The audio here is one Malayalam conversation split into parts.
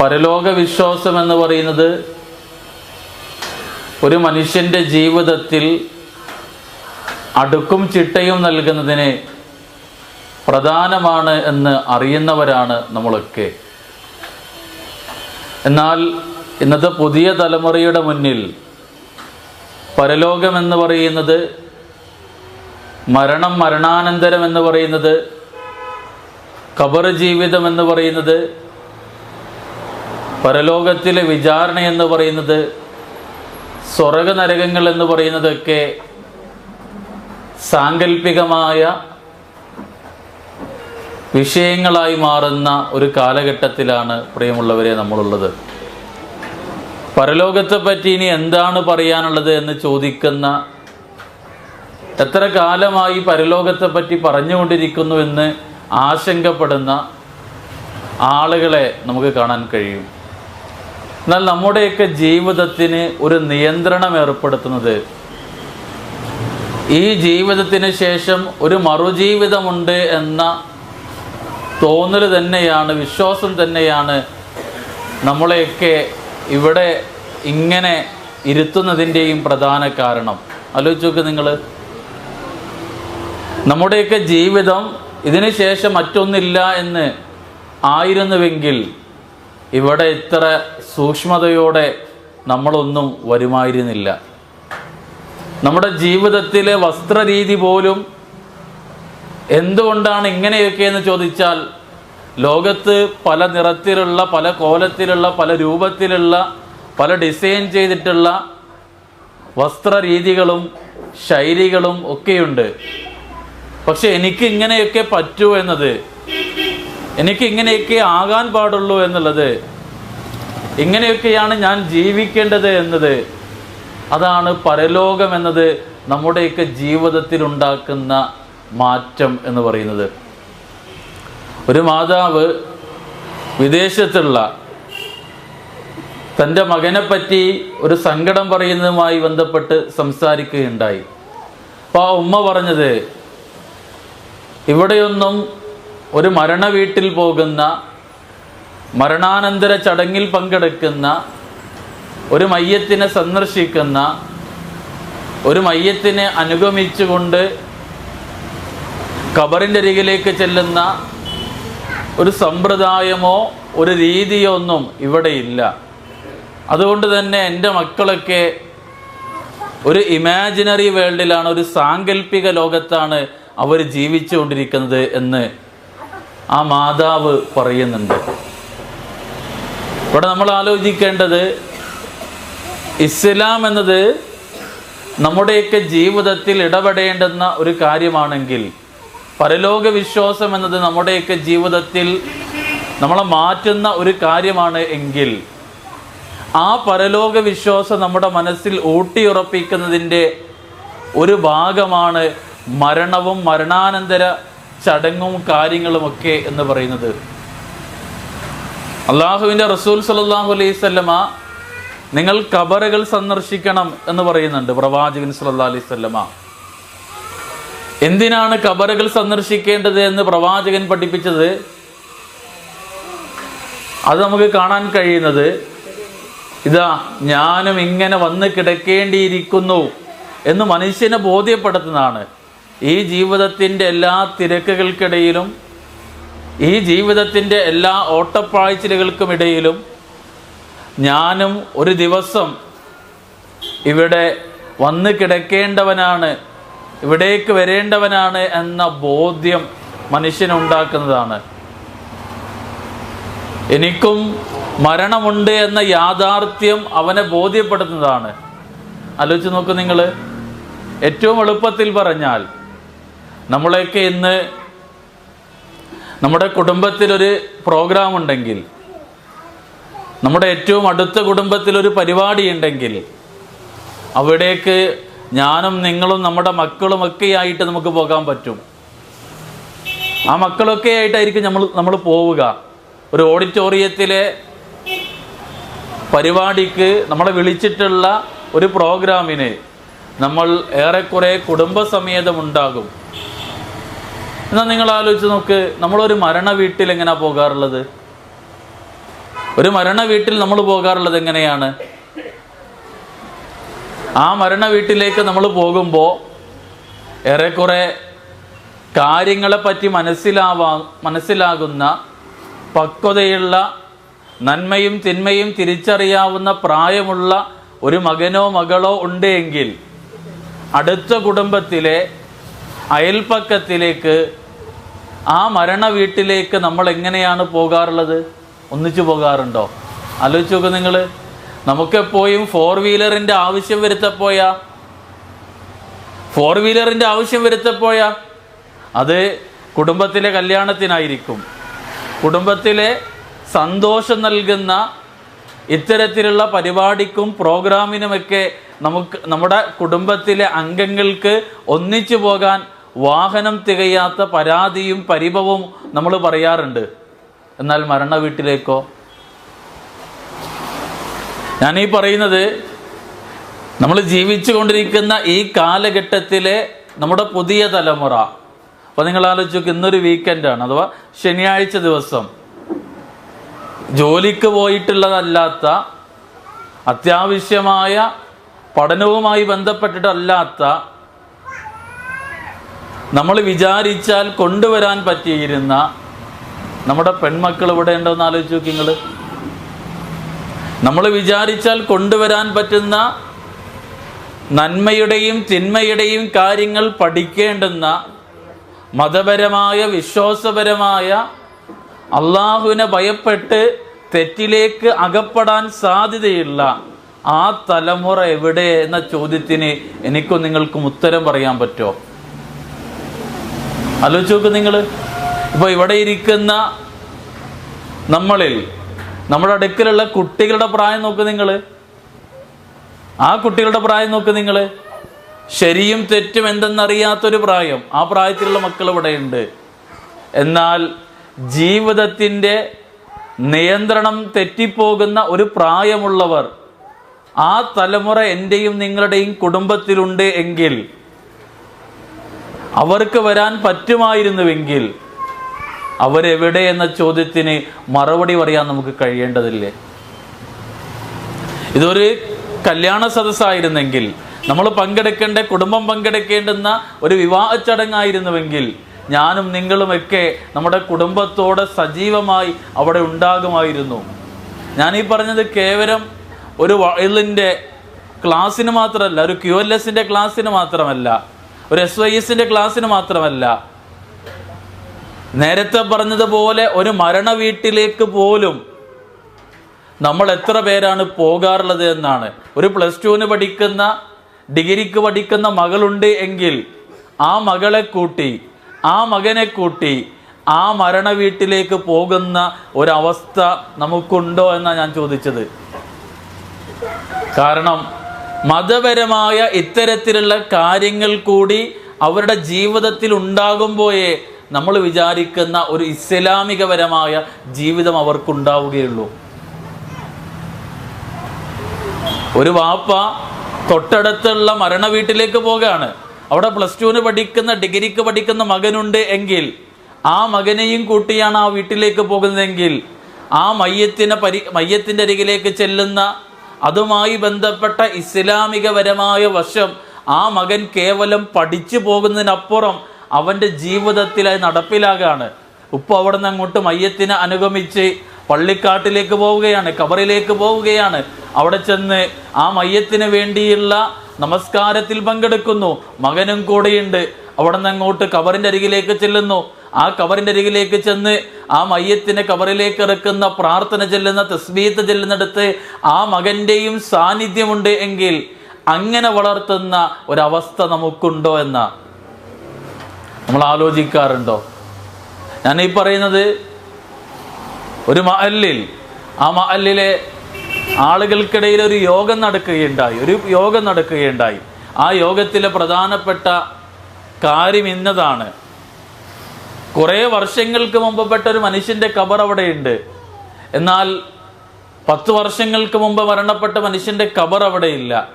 പരലോക വിശ്വാസം എന്ന് പറയുന്നത് ഒരു മനുഷ്യന്റെ ജീവിതത്തിൽ അടുക്കും ചിട്ടയും നൽകുന്നതിന് പ്രധാനമാണ് എന്ന് അറിയുന്നവരാണ് നമ്മളൊക്കെ. എന്നാൽ ഇന്നത്തെ പുതിയ തലമുറയുടെ മുന്നിൽ പരലോകം എന്ന് പറയുന്നത് മരണം മരണാനന്തരം എന്ന് പറയുന്നത് കബർ ജീവിതം എന്ന് പറയുന്നത് പരലോകത്തിലെ വിചാരണ എന്ന് പറയുന്നത് സ്വർഗ നരകങ്ങൾ എന്ന് പറയുന്നതൊക്കെ സാങ്കല്പികമായ വിഷയങ്ങളായി മാറുന്ന ഒരു കാലഘട്ടത്തിലാണ് പ്രിയമുള്ളവരെ നമ്മളുള്ളത്. പരലോകത്തെ പറ്റി ഇനി എന്താണ് പറയാനുള്ളത് എന്ന് ചോദിക്കുന്ന എത്ര കാലമായി പരലോകത്തെ പറ്റി പറഞ്ഞുകൊണ്ടിരിക്കുന്നു എന്ന് ആശങ്കപ്പെടുന്ന ആളുകളെ നമുക്ക് കാണാൻ കഴിയും. എന്നാൽ നമ്മുടെയൊക്കെ ജീവിതത്തിന് ഒരു നിയന്ത്രണം ഏർപ്പെടുത്തുന്നത്. ഈ ജീവിതത്തിന് ശേഷം ഒരു മറുജീവിതമുണ്ട് എന്ന തോന്നൽ തന്നെയാണ് വിശ്വാസം തന്നെയാണ് നമ്മളെയൊക്കെ ഇവിടെ ഇങ്ങനെ ഇരുത്തുന്നതിന്റെയും പ്രധാന കാരണം. ആലോചിച്ച് നോക്ക് നിങ്ങൾ നമ്മുടെയൊക്കെ ജീവിതം ഇതിന് ശേഷം മറ്റൊന്നില്ല എന്ന് ആയിരുന്നുവെങ്കിൽ ഇവിടെ ഇത്ര സൂക്ഷ്മതയോടെ നമ്മളൊന്നും വരുമായിരുന്നില്ല. നമ്മുടെ ജീവിതത്തിലെ വസ്ത്രരീതി പോലും എന്തുകൊണ്ടാണ് ഇങ്ങനെയൊക്കെ എന്ന് ചോദിച്ചാൽ ലോകത്ത് പല നിറത്തിലുള്ള പല കോലത്തിലുള്ള പല രൂപത്തിലുള്ള പല ഡിസൈൻ ചെയ്തിട്ടുള്ള വസ്ത്രരീതികളും ശൈലികളും ഒക്കെയുണ്ട്. പക്ഷെ എനിക്ക് ഇങ്ങനെയൊക്കെ പറ്റൂ എന്നത് എനിക്ക് ഇങ്ങനെയൊക്കെ ആകാൻ പാടുള്ളൂ എന്നുള്ളത് ഇങ്ങനെയൊക്കെയാണ് ഞാൻ ജീവിക്കേണ്ടത് എന്നത്. അതാണ് പരലോകം എന്നത് നമ്മുടെയൊക്കെ ജീവിതത്തിൽ ഉണ്ടാക്കുന്ന മാറ്റം എന്ന് പറയുന്നത്. ഒരു മാതാവ് വിദേശത്തുള്ള തന്റെ മകനെ പറ്റി ഒരു സങ്കടം പറയുന്നതുമായി ബന്ധപ്പെട്ട് സംസാരിക്കുകയുണ്ടായി. അപ്പോൾ ആ ഉമ്മ പറഞ്ഞത് ഇവിടെയൊന്നും ഒരു മരണ വീട്ടിൽ പോകുന്ന മരണാനന്തര ചടങ്ങിൽ പങ്കെടുക്കുന്ന ഒരു മയ്യത്തിനെ സന്ദർശിക്കുന്ന ഒരു മയ്യത്തിനെ അനുഗമിച്ചുകൊണ്ട് കബറിന്റെ അരികിലേക്ക് ചെല്ലുന്ന ഒരു സമ്പ്രദായമോ ഒരു രീതിയോ ഒന്നും ഇവിടെയില്ല അതുകൊണ്ട് തന്നെ എന്റെ മക്കളൊക്കെ ഒരു ഇമാജിനറി വേൾഡിലാണ് ഒരു സാങ്കല്പിക ലോകത്താണ് അവർ ജീവിച്ചുകൊണ്ടിരിക്കുന്നത് എന്ന് ആ മാതാവ് പറയുന്നുണ്ട്. ഇവിടെ നമ്മൾ ആലോചിക്കേണ്ടത് ഇസ്ലാം എന്നത് നമ്മുടെയൊക്കെ ജീവിതത്തിൽ ഇടപെടേണ്ടുന്ന ഒരു കാര്യമാണെങ്കിൽ പരലോക വിശ്വാസം എന്നത് നമ്മുടെയൊക്കെ ജീവിതത്തിൽ നമ്മളെ മാറ്റുന്ന ഒരു കാര്യമാണ് എങ്കിൽ ആ പരലോക വിശ്വാസം നമ്മുടെ മനസ്സിൽ ഊട്ടിയുറപ്പിക്കുന്നതിന്റെ ഒരു ഭാഗമാണ് മരണവും മരണാനന്തര ചടങ്ങും കാര്യങ്ങളും ഒക്കെ എന്ന് പറയുന്നത്. അള്ളാഹുവിന്റെ റസൂൽ സലാഹു അലൈഹി നിങ്ങൾ കബറുകൾ സന്ദർശിക്കണം എന്ന് പറയുന്നുണ്ട് പ്രവാചകൻ സല്ലാ അലൈഹി സ്വല്ലമ എന്തിനാണ് കബറുകൾ സന്ദർശിക്കേണ്ടത് എന്ന് പ്രവാചകൻ പഠിപ്പിച്ചത്? അത് നമുക്ക് കാണാൻ കഴിയുന്നത് ഇതാ ഞാനും ഇങ്ങനെ വന്ന് കിടക്കേണ്ടിയിരിക്കുന്നു എന്ന് മനുഷ്യനെ ബോധ്യപ്പെടുത്തുന്നതാണ്. ഈ ജീവിതത്തിന്റെ എല്ലാ തിരക്കുകൾക്കിടയിലും ഈ ജീവിതത്തിന്റെ എല്ലാ ഓട്ടപ്പാഴ്ചലുകൾക്കുമിടയിലും ഞാനും ഒരു ദിവസം ഇവിടെ വന്ന് കിടക്കേണ്ടവനാണ് ഇവിടേക്ക് വരേണ്ടവനാണ് എന്ന ബോധ്യം മനുഷ്യനുണ്ടാക്കുന്നതാണ്. എനിക്കും മരണമുണ്ട് എന്ന യാഥാർത്ഥ്യം അവനെ ബോധ്യപ്പെടുത്തുന്നതാണ്. ആലോചിച്ച് നോക്കൂ നിങ്ങൾ ഏറ്റവും എളുപ്പത്തിൽ പറഞ്ഞാൽ നമ്മളെയൊക്കെ ഇന്ന് നമ്മുടെ കുടുംബത്തിലൊരു പ്രോഗ്രാം ഉണ്ടെങ്കിൽ നമ്മുടെ ഏറ്റവും അടുത്ത കുടുംബത്തിലൊരു പരിപാടി ഉണ്ടെങ്കിൽ അവിടേക്ക് ഞാനും നിങ്ങളും നമ്മുടെ മക്കളും ഒക്കെ ആയിട്ട് നമുക്ക് പോകാൻ പറ്റും. ആ മക്കളൊക്കെ ആയിട്ടായിരിക്കും നമ്മൾ നമ്മൾ പോവുക. ഒരു ഓഡിറ്റോറിയത്തിലെ പരിപാടിക്ക് നമ്മളെ വിളിച്ചിട്ടുള്ള ഒരു പ്രോഗ്രാമിന് നമ്മൾ ഏറെക്കുറെ കുടുംബസമേതം ഉണ്ടാകും. എന്നാൽ നിങ്ങൾ ആലോചിച്ച് നോക്ക് നമ്മളൊരു മരണ വീട്ടിൽ എങ്ങനെയാണ് പോകാറുള്ളത്? ഒരു മരണ വീട്ടിൽ നമ്മൾ പോകാറുള്ളത് എങ്ങനെയാണ്? ആ മരണ വീട്ടിലേക്ക് നമ്മൾ പോകുമ്പോൾ ഏറെക്കുറെ കാര്യങ്ങളെ പറ്റി മനസ്സിലാവാ മനസ്സിലാകുന്ന പക്വതയുള്ള നന്മയും തിന്മയും തിരിച്ചറിയാവുന്ന പ്രായമുള്ള ഒരു മകനോ മകളോ ഉണ്ട് എങ്കിൽ അടുത്ത കുടുംബത്തിലെ അയൽപ്പക്കത്തിലേക്ക് ആ മരണ വീട്ടിലേക്ക് നമ്മൾ എങ്ങനെയാണ് പോകാറുള്ളത്? ഒന്നിച്ചു പോകാറുണ്ടോ? ആലോചിച്ച് നോക്ക് നിങ്ങൾ നമുക്കെപ്പോഴും ഫോർ വീലറിന്റെ ആവശ്യം വരുത്തപ്പോയാ ഫോർ വീലറിന്റെ ആവശ്യം വരുത്തപ്പോയാ അത് കുടുംബത്തിലെ കല്യാണത്തിനായിരിക്കും. കുടുംബത്തിലെ സന്തോഷം നൽകുന്ന ഇത്തരത്തിലുള്ള പരിപാടിക്കും പ്രോഗ്രാമിനുമൊക്കെ നമുക്ക് നമ്മുടെ കുടുംബത്തിലെ അംഗങ്ങൾക്ക് ഒന്നിച്ചു പോകാൻ വാഹനം തികയാത്ത പരാതിയും പരിഭവവും നമ്മൾ പറയാറുണ്ട്. എന്നാൽ മരണ വീട്ടിലേക്കോ? ഞാനീ പറയുന്നത് നമ്മൾ ജീവിച്ചു കൊണ്ടിരിക്കുന്ന ഈ കാലഘട്ടത്തിലെ നമ്മുടെ പുതിയ തലമുറ. അപ്പോൾ നിങ്ങൾ ആലോചിച്ചു ഇന്നൊരു വീക്കെൻഡാണ് അഥവാ ശനിയാഴ്ച ദിവസം. ജോലിക്ക് പോയിട്ടുള്ളതല്ലാത്ത അത്യാവശ്യമായ പഠനവുമായി ബന്ധപ്പെട്ടിട്ടല്ലാത്ത നമ്മൾ വിചാരിച്ചാൽ കൊണ്ടുവരാൻ പറ്റിയിരുന്ന നമ്മുടെ പെൺമക്കൾ ഇവിടെ ഉണ്ടോ എന്ന് ആലോചിച്ച് നോക്കി നിങ്ങൾ നമ്മൾ വിചാരിച്ചാൽ കൊണ്ടുവരാൻ പറ്റുന്ന നന്മയുടെയും തിന്മയുടെയും കാര്യങ്ങൾ പഠിക്കേണ്ടുന്ന മതപരമായ വിശ്വാസപരമായ അള്ളാഹുവിനെ ഭയപ്പെട്ട് തെറ്റിലേക്ക് അകപ്പെടാൻ സാധ്യതയുള്ള ആ തലമുറ എവിടെ എന്ന ചോദ്യത്തിന് എനിക്കും നിങ്ങൾക്കും ഉത്തരം പറയാൻ പറ്റുമോ? ആലോചിച്ച് നോക്ക് നിങ്ങൾ ഇപ്പോൾ ഇവിടെ ഇരിക്കുന്ന നമ്മളിൽ നമ്മുടെ അടുക്കലുള്ള കുട്ടികളുടെ പ്രായം നോക്ക് നിങ്ങൾ ആ കുട്ടികളുടെ പ്രായം നോക്ക് നിങ്ങൾ ശരിയും തെറ്റും എന്തെന്നറിയാത്തൊരു പ്രായം. ആ പ്രായത്തിലുള്ള മക്കൾ ഇവിടെയുണ്ട്. എന്നാൽ ജീവിതത്തിന്റെ നിയന്ത്രണം തെറ്റിപ്പോകുന്ന ഒരു പ്രായമുള്ളവർ ആ തലമുറ എന്റെയും നിങ്ങളുടെയും കുടുംബത്തിലുണ്ട് എങ്കിൽ അവർക്ക് വരാൻ പറ്റുമായിരുന്നുവെങ്കിൽ അവരെവിടെ എന്ന ചോദ്യത്തിന് മറുപടി പറയാൻ നമുക്ക് കഴിയേണ്ടതില്ലേ? ഇതൊരു കല്യാണ സദസ്സായിരുന്നെങ്കിൽ നമ്മൾ പങ്കെടുക്കേണ്ട കുടുംബം പങ്കെടുക്കേണ്ടുന്ന ഒരു വിവാഹ ചടങ്ങായിരുന്നുവെങ്കിൽ ഞാനും നിങ്ങളുമൊക്കെ നമ്മുടെ കുടുംബത്തോടെ സജീവമായി അവിടെ ഉണ്ടാകുമായിരുന്നു. ഞാൻ ഈ പറഞ്ഞത് കേവലം ഒരു വയലിന്റെ ക്ലാസ്സിന് മാത്രമല്ല ഒരു ക്യു എൽ എസിന്റെ ക്ലാസ്സിന് മാത്രമല്ല ഒരു എസ് വൈ എസിന്റെ ക്ലാസ്സിന് മാത്രമല്ല. നേരത്തെ പറഞ്ഞതുപോലെ ഒരു മരണ വീട്ടിലേക്ക് പോലും നമ്മൾ എത്ര പേരാണ് പോകാറുള്ളത് എന്നാണ്. ഒരു പ്ലസ് ടുവിന് പഠിക്കുന്ന ഡിഗ്രിക്ക് പഠിക്കുന്ന മകളുണ്ട് എങ്കിൽ ആ മകളെ കൂട്ടി ആ മകനെ കൂട്ടി ആ മരണ വീട്ടിലേക്ക് പോകുന്ന ഒരവസ്ഥ നമുക്കുണ്ടോ എന്നാണ് ഞാൻ ചോദിച്ചത്. കാരണം മതപരമായ ഇത്തരത്തിലുള്ള കാര്യങ്ങൾ കൂടി അവരുടെ ജീവിതത്തിൽ ഉണ്ടാകുമ്പോഴേ നമ്മൾ വിചാരിക്കുന്ന ഒരു ഇസ്ലാമികപരമായ ജീവിതം അവർക്കുണ്ടാവുകയുള്ളൂ. ഒരു വാപ്പ തൊട്ടടുത്തുള്ള മരണ വീട്ടിലേക്ക് പോകുകയാണ് അവിടെ പ്ലസ് ടുവിന് പഠിക്കുന്ന ഡിഗ്രിക്ക് പഠിക്കുന്ന മകനുണ്ട് എങ്കിൽ ആ മകനെയും കൂട്ടിയാണ് ആ വീട്ടിലേക്ക് പോകുന്നതെങ്കിൽ ആ മയ്യത്തിനെ പരി മയ്യത്തിന്റെ അരികിലേക്ക് ചെല്ലുന്ന അതുമായി ബന്ധപ്പെട്ട ഇസ്ലാമികപരമായ വശം ആ മകൻ കേവലം പഠിച്ചു പോകുന്നതിനപ്പുറം അവന്റെ ജീവിതത്തിൽ അത് നടപ്പിലാകാണ് ഉപ്പ അവിടെ നിന്ന് അങ്ങോട്ട് മയ്യത്തിനെ അനുഗമിച്ച് പള്ളിക്കാട്ടിലേക്ക് പോവുകയാണ് കബറിലേക്ക് പോവുകയാണ്. അവിടെ ചെന്ന് ആ മയ്യത്തിന് വേണ്ടിയുള്ള നമസ്കാരത്തിൽ പങ്കെടുക്കുന്നു. മകനും കൂടെയുണ്ട്. അവിടെ നിന്ന് അങ്ങോട്ട് കബറിന്റെ അരികിലേക്ക് ചെല്ലുന്നു. ആ കബറിന്റെ അരികിലേക്ക് ചെന്ന് ആ മയ്യത്തിനെ കവറിലേക്ക് ഇറക്കുന്ന പ്രാർത്ഥന ചെല്ലുന്ന തസ്ബീത്ത് ചെല്ലുന്നിടത്ത് ആ മകന്റെയും സാന്നിധ്യമുണ്ട് എങ്കിൽ അങ്ങനെ വളർത്തുന്ന ഒരവസ്ഥ നമുക്കുണ്ടോ എന്ന നമ്മൾ ആലോചിക്കാറുണ്ടോ? ഞാൻ ഈ പറയുന്നത് ഒരു മഹല്ലിൽ ആ മഹല്ലിലെ ആളുകൾക്കിടയിൽ ഒരു യോഗം നടക്കുകയുണ്ടായി ഒരു യോഗം നടക്കുകയുണ്ടായി. ആ യോഗത്തിലെ പ്രധാനപ്പെട്ട കാര്യം ഇന്നതാണ്. കുറേ വർഷങ്ങൾക്ക് മുമ്പപ്പെട്ട ഒരു മനുഷ്യന്റെ കബർ അവിടെയുണ്ട്. എന്നാൽ പത്ത് വർഷങ്ങൾക്ക് മുമ്പ് മരണപ്പെട്ട മനുഷ്യന്റെ കബർ അവിടെയില്ല.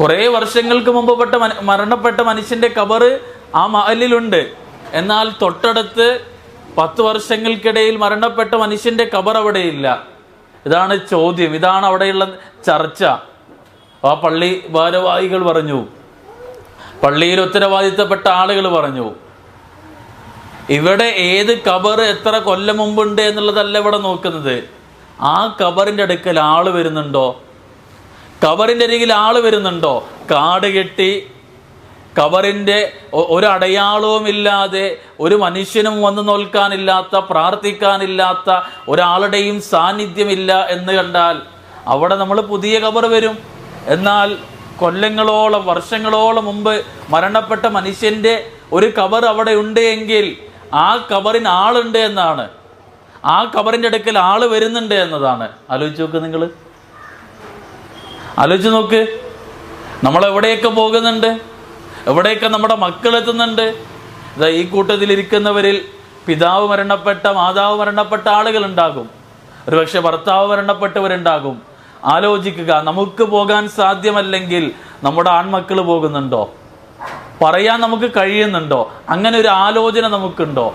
കുറേ വർഷങ്ങൾക്ക് മുമ്പ് പെട്ട മരണപ്പെട്ട മനുഷ്യന്റെ കബർ ആ മഹലിലുണ്ട്. എന്നാൽ തൊട്ടടുത്ത് പത്ത് വർഷങ്ങൾക്കിടയിൽ മരണപ്പെട്ട മനുഷ്യന്റെ കബർ അവിടെയില്ല. ഇതാണ് ചോദ്യം. ഇതാണ് അവിടെയുള്ള ചർച്ച. ആ പള്ളി ഭാരവാഹികൾ പറഞ്ഞു. പള്ളിയിൽ ഉത്തരവാദിത്തപ്പെട്ട ആളുകൾ പറഞ്ഞു. ഇവിടെ ഏത് കബർ എത്ര കൊല്ലം മുമ്പുണ്ട് എന്നുള്ളതല്ല ഇവിടെ നോക്കുന്നത്. ആ കബറിന്റെ അടുക്കൽ ആൾ വരുന്നുണ്ടോ? കബറിന്റെ അരികിൽ ആൾ വരുന്നുണ്ടോ? കാട് കെട്ടി കബറിന്റെ ഒരടയാളവും ഇല്ലാതെ ഒരു മനുഷ്യനും വന്നു നോൽക്കാനില്ലാത്ത പ്രാർത്ഥിക്കാനില്ലാത്ത ഒരാളുടെയും സാന്നിധ്യമില്ല എന്ന് കണ്ടാൽ അവിടെ നമ്മൾ പുതിയ കബർ വരും. എന്നാൽ കൊല്ലങ്ങളോളം വർഷങ്ങളോളം മുമ്പ് മരണപ്പെട്ട മനുഷ്യന്റെ ഒരു കബർ അവിടെ ഉണ്ട് എങ്കിൽ ആ കബറിന് ആളുണ്ട് എന്നാണ്. ആ കബറിന്റെ അടുക്കൽ ആൾ വരുന്നുണ്ട് എന്നതാണ്. ആലോചിച്ച് നോക്ക് നിങ്ങൾ ആലോചിച്ച് നോക്ക്. നമ്മൾ എവിടെയൊക്കെ പോകുന്നുണ്ട്? എവിടെയൊക്കെ നമ്മുടെ മക്കൾ എത്തുന്നുണ്ട്? ഈ കൂട്ടത്തിൽ ഇരിക്കുന്നവരിൽ പിതാവ് മരണപ്പെട്ട മാതാവ് മരണപ്പെട്ട ആളുകൾ ഉണ്ടാകും. ഒരുപക്ഷെ ഭർത്താവ് മരണപ്പെട്ടവരുണ്ടാകും. ആലോചിക്കുക നമുക്ക് പോകാൻ സാധ്യമല്ലെങ്കിൽ നമ്മുടെ ആൺമക്കൾ പോകുന്നുണ്ടോ? പറയാൻ നമുക്ക് കഴിയുന്നുണ്ടോ? അങ്ങനെ ഒരു ആലോചന നമുക്കുണ്ടോ?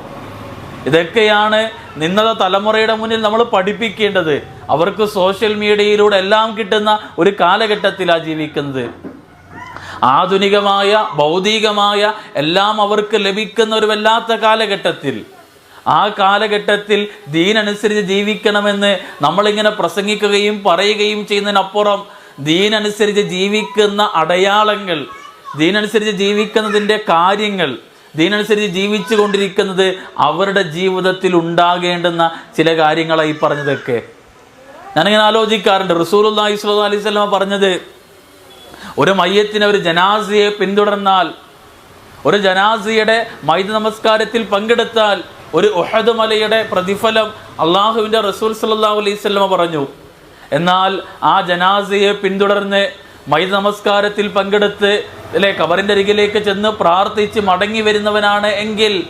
ഇതൊക്കെയാണ് നിന്നത തലമുറയുടെ മുന്നിൽ നമ്മൾ പഠിപ്പിക്കേണ്ടത്. അവർക്ക് സോഷ്യൽ മീഡിയയിലൂടെ എല്ലാം കിട്ടുന്ന ഒരു കാലഘട്ടത്തിലാണ് ജീവിക്കുന്നത്. ആധുനികമായ ഭൗതികമായ എല്ലാം അവർക്ക് ലഭിക്കുന്ന ഒരു വല്ലാത്ത കാലഘട്ടത്തിൽ. ആ കാലഘട്ടത്തിൽ ദീനനുസരിച്ച് ജീവിക്കണമെന്ന് നമ്മളിങ്ങനെ പ്രസംഗിക്കുകയും പറയുകയും ചെയ്യുന്നതിനപ്പുറം ദീനനുസരിച്ച് ജീവിക്കുന്ന അടയാളങ്ങൾ ദീനനുസരിച്ച് ജീവിക്കുന്നതിന്റെ കാര്യങ്ങൾ ദീനനുസരിച്ച് ജീവിച്ചു കൊണ്ടിരിക്കുന്നത് അവരുടെ ജീവിതത്തിൽ ഉണ്ടാകേണ്ടുന്ന ചില കാര്യങ്ങളായി പറഞ്ഞതൊക്കെ. ഞാനിങ്ങനെ ആലോചിക്കാറുണ്ട്. റസൂലുള്ളാഹി സ്വല്ലാ അലൈഹി വസല്ലമ പറഞ്ഞത് ഒരു മയ്യത്തിനെ ഒരു ജനാസിയെ പിന്തുടർന്നാൽ ഒരു ജനാസിയുടെ മൈദ നമസ്കാരത്തിൽ പങ്കെടുത്താൽ ഒരു ഒഹദ് മലയുടെ പ്രതിഫലം അള്ളാഹുവിന്റെ റസൂൽ സല്ലാ അലൈഹി സ്വലമ പറഞ്ഞു. എന്നാൽ ആ ജനാസിയെ പിന്തുടർന്ന് മൈദ നമസ്കാരത്തിൽ പങ്കെടുത്ത് അല്ലെ കബറിന്റെ അരികിലേക്ക് ചെന്ന് പ്രാർത്ഥിച്ച് മടങ്ങി വരുന്നവനാണ് എങ്കിൽ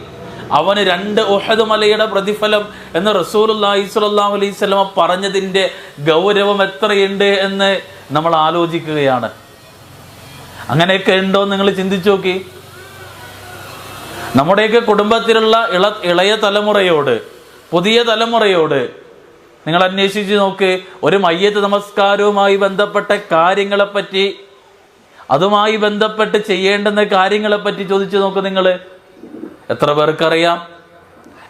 അവന് രണ്ട് ഉഹദ് മലയുടെ പ്രതിഫലം എന്ന് റസൂലുള്ളാഹി സ്വല്ലല്ലാഹു അലൈഹി പറഞ്ഞതിന്റെ ഗൗരവം എത്രയുണ്ട് എന്ന് നമ്മൾ ആലോചിക്കുകയാണ്. അങ്ങനെയൊക്കെ ഉണ്ടോ നിങ്ങൾ ചിന്തിച്ചു നോക്കി. നമ്മുടെയൊക്കെ കുടുംബത്തിലുള്ള ഇള ഇളയ തലമുറയോട് പുതിയ തലമുറയോട് നിങ്ങൾ അന്വേഷിച്ച് നോക്ക് ഒരു മയ്യത്ത് നമസ്കാരവുമായി ബന്ധപ്പെട്ട കാര്യങ്ങളെപ്പറ്റി അതുമായി ബന്ധപ്പെട്ട് ചെയ്യേണ്ടുന്ന കാര്യങ്ങളെപ്പറ്റി ചോദിച്ചു നോക്ക് നിങ്ങൾ എത്ര പേർക്കറിയാം?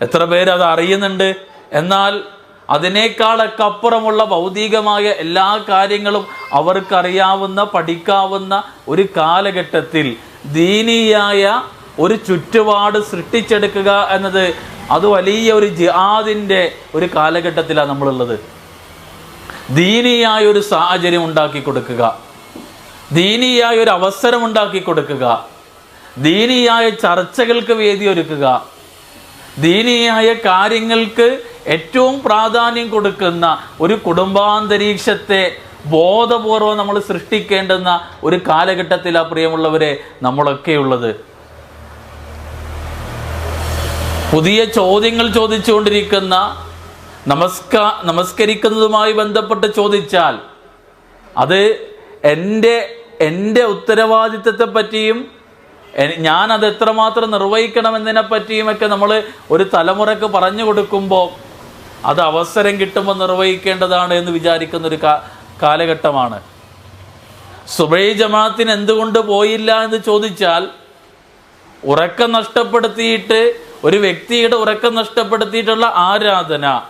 എത്ര പേര് അത് അറിയുന്നുണ്ട്? എന്നാൽ അതിനേക്കാളൊക്കെ അപ്പുറമുള്ള ഭൗതികമായ എല്ലാ കാര്യങ്ങളും അവർക്കറിയാവുന്ന പഠിക്കാവുന്ന ഒരു കാലഘട്ടത്തിൽ ദീനീയായ ഒരു ചുറ്റുപാട് സൃഷ്ടിച്ചെടുക്കുക എന്നത് അത് വലിയ ഒരു ജിഹാദിന്റെ ഒരു കാലഘട്ടത്തിലാണ് നമ്മളുള്ളത്. ദീനീയായ ഒരു സാഹചര്യം ഉണ്ടാക്കി കൊടുക്കുക. ദീനിയായ ഒരു അവസരം ഉണ്ടാക്കി കൊടുക്കുക. ദീനിയായ ചർച്ചകൾക്ക് വേദി ഒരുക്കുക. ദീനിയായ കാര്യങ്ങൾക്ക് ഏറ്റവും പ്രാധാന്യം കൊടുക്കുന്ന ഒരു കുടുംബാന്തരീക്ഷത്തെ ബോധപൂർവം നമ്മൾ സൃഷ്ടിക്കേണ്ടുന്ന ഒരു കാലഘട്ടത്തിലാണ് പ്രിയമുള്ളവരെ നമ്മളൊക്കെ പുതിയ ചോദ്യങ്ങൾ ചോദിച്ചുകൊണ്ടിരിക്കുന്ന നമസ്കാ നമസ്കരിക്കുന്നതുമായി ബന്ധപ്പെട്ട് ചോദിച്ചാൽ അത് എന്റെ എന്റെ ഉത്തരവാദിത്തത്തെ പറ്റിയും ഞാൻ അത് എത്രമാത്രം നിർവഹിക്കണമെന്നതിനെ പറ്റിയുമൊക്കെ നമ്മൾ ഒരു തലമുറയ്ക്ക് പറഞ്ഞു കൊടുക്കുമ്പോൾ അത് അവസരം കിട്ടുമ്പോൾ നിർവഹിക്കേണ്ടതാണ് എന്ന് വിചാരിക്കുന്ന ഒരു കാലഘട്ടമാണ്. സുബൈ ജമാഅത്തിന് എന്തുകൊണ്ട് പോയില്ല എന്ന് ചോദിച്ചാൽ ഉറക്കം നഷ്ടപ്പെടുത്തിയിട്ട് ഒരു വ്യക്തിയുടെ ഉറക്കം നഷ്ടപ്പെടുത്തിയിട്ടുള്ള ആരാധന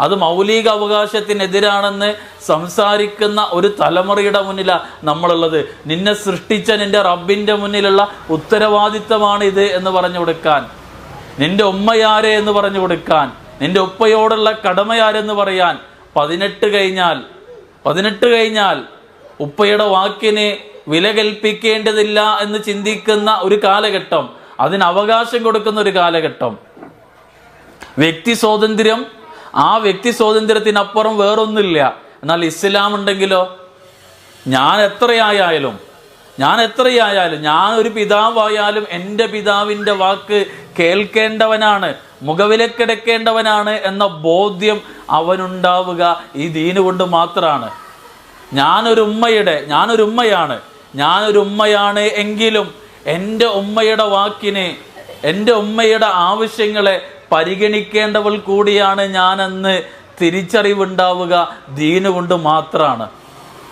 അത് മൗലിക അവകാശത്തിനെതിരാണെന്ന് സംസാരിക്കുന്ന ഒരു തലമുറയുടെ മുന്നിലാണ് നമ്മളുള്ളത്. നിന്നെ സൃഷ്ടിച്ച നിന്റെ റബ്ബിന്റെ മുന്നിലുള്ള ഉത്തരവാദിത്തമാണ് ഇത് എന്ന് പറഞ്ഞു കൊടുക്കാൻ. നിന്റെ ഉമ്മയാരെ എന്ന് പറഞ്ഞു കൊടുക്കാൻ. നിന്റെ ഉപ്പയോടുള്ള കടമയാരെന്ന് പറയാൻ. പതിനെട്ട് കഴിഞ്ഞാൽ പതിനെട്ട് കഴിഞ്ഞാൽ ഉപ്പയുടെ വാക്കിന് വില കൽപ്പിക്കേണ്ടതില്ല എന്ന് ചിന്തിക്കുന്ന ഒരു കാലഘട്ടം. അതിന് അവകാശം കൊടുക്കുന്ന ഒരു കാലഘട്ടം. വ്യക്തി സ്വാതന്ത്ര്യം ആ വ്യക്തി സ്വാതന്ത്ര്യത്തിനപ്പുറം വേറൊന്നുമില്ല. എന്നാൽ ഇസ്ലാം ഉണ്ടെങ്കിലോ? ഞാൻ എത്രയായാലും ഞാൻ എത്രയായാലും ഞാൻ ഒരു പിതാവായാലും എന്റെ പിതാവിന്റെ വാക്ക് കേൾക്കേണ്ടവനാണ് മുഖവിലക്കെടുക്കേണ്ടവനാണ് എന്ന ബോധ്യം അവനുണ്ടാവുക ഈ ദീന് കൊണ്ട് മാത്രമാണ് ഞാനൊരു ഉമ്മയുടെ ഞാനൊരു ഉമ്മയാണ്. ഞാനൊരു ഉമ്മയാണ് എങ്കിലും എന്റെ ഉമ്മയുടെ വാക്കിനെ എന്റെ ഉമ്മയുടെ ആവശ്യങ്ങളെ പരിഗണിക്കേണ്ടവൾ കൂടിയാണ് ഞാനെന്ന് തിരിച്ചറിവുണ്ടാവുക ദീന് കൊണ്ട് മാത്രമാണ്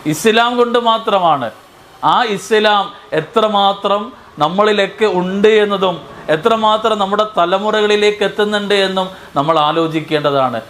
ഇസ്ലാം കൊണ്ട് മാത്രമാണ്. ആ ഇസ്ലാം എത്രമാത്രം നമ്മളിലൊക്കെ ഉണ്ട് എന്നതും എത്രമാത്രം നമ്മുടെ തലമുറകളിലേക്ക് എത്തുന്നുണ്ട് എന്നും നമ്മൾ ആലോചിക്കേണ്ടതാണ്.